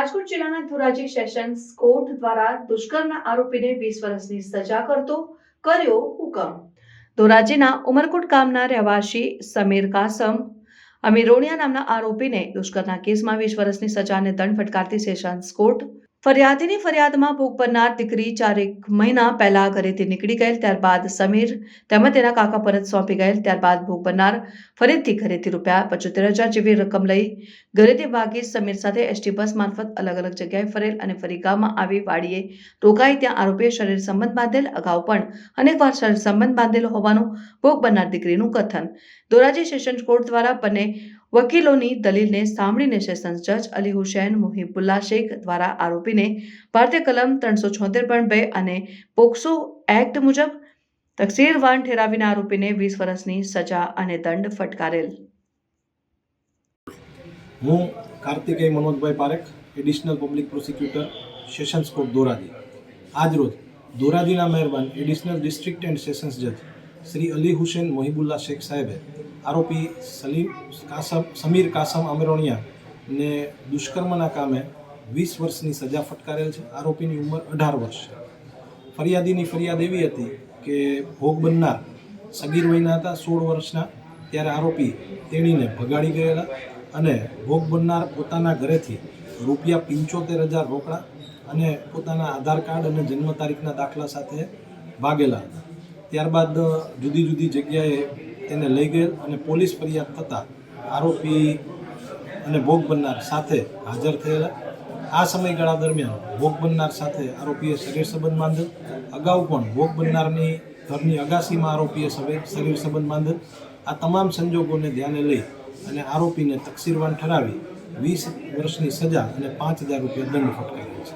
રાજકોટ જિલ્લાના Dhoraji sessions court દ્વારા દુષ્કર્મના આરોપીને વીસ વર્ષની સજા કરતો કર્યો હુકમ. ધોરાજીના ઉમરકોટ ગામના રહેવાસી સમીર કાસમ અમીરોણિયા નામના આરોપીને દુષ્કર્મના કેસમાં વીસ વર્ષની સજા અને દંડ ફટકારતી સેશન્સ કોર્ટ ફરિયાદીની ફરિયાદમાં ભોગ બનનાર દીકરી ચારેક મહિના પહેલા ઘરેથી નીકળી ગયેલ, ત્યારબાદ સમીર તેમજ તેના કાકા પરત સોંપી ગયેલ, ત્યારબાદ ભોગ બનનાર ફરીથી ઘરેથી રૂપિયા પચોતેર હજાર જેવી રકમ લઈ ઘરેથી ભાગી સમીર સાથે એસટી બસ મારફત અલગ અલગ જગ્યાએ ફરેલ અને ફરી ગામમાં આવી વાડીએ રોકાઈ ત્યાં આરોપીએ શરીર સંબંધ બાંધેલ, અગાઉ પણ અનેકવાર શરીર સંબંધ બાંધેલો હોવાનું ભોગ બનનાર દીકરીનું કથન. ધોરાજી સેશન્સ કોર્ટ દ્વારા બંને વકીલોની દલીલને સાંભળીને સેશન્સ જજ અલી હુસૈન, મુહિબુલ્લા શેખ દ્વારા આરોપીને ભારતીય કલમ ત્રણસો છોતેર બે અને પોક્સો એક્ટ મુજબ તકસીરવાન ઠેરાવીને આરોપીને વીસ વર્ષની સજા અને દંડ ફટકારેલ. હું Kartikeya Manojbhai Parekh, additional public prosecutor, sessions court Dhoraji. આજરોજ ધોરાજીના મહેરબાન એડિશનલ ડિસ્ટ્રિક્ટ એન્ડ સેશન્સ જજ શ્રી અલી હુસેન, મોહિબુલ્લા શેખ સાહેબે આરોપી સલીમ કાસમ, સમીર કાસમ અમરોણિયા ને દુષ્કર્મના કામે વીસ વર્ષની સજા ફટકારેલ છે. આરોપીની ઉંમર અઢાર વર્ષ ફરિયાદીની ફરિયાદ એવી હતી કે ભોગ બનનાર સગીર વયના હતા, સોળ વર્ષના. ત્યારે આરોપી તેણીને ભગાડી ગયેલા અને ભોગ બનનાર પોતાના ઘરેથી રૂપિયા પંચોતેર હજાર રોકડા અને પોતાના આધાર કાર્ડ અને જન્મ તારીખના દાખલા સાથે ભાગેલા હતા. ત્યારબાદ જુદી જુદી જગ્યાએ તેને લઈ ગયેલ અને પોલીસ ફરિયાદ થતાં આરોપી અને ભોગ બનનાર સાથે હાજર થયેલા. આ સમયગાળા દરમિયાન ભોગ બનનાર સાથે આરોપીએ શરીર સંબંધ બાંધેલ અગાઉ પણ ભોગ બનનારની ઘરની અગાસીમાં આરોપીએ શરીર સંબંધ બાંધેલ આ તમામ સંજોગોને ધ્યાને લઈ અને આરોપીને તકસીરવાન ઠરાવી વીસ વર્ષની સજા અને પાંચ હજાર રૂપિયા દંડ ફટકાર્યો છે.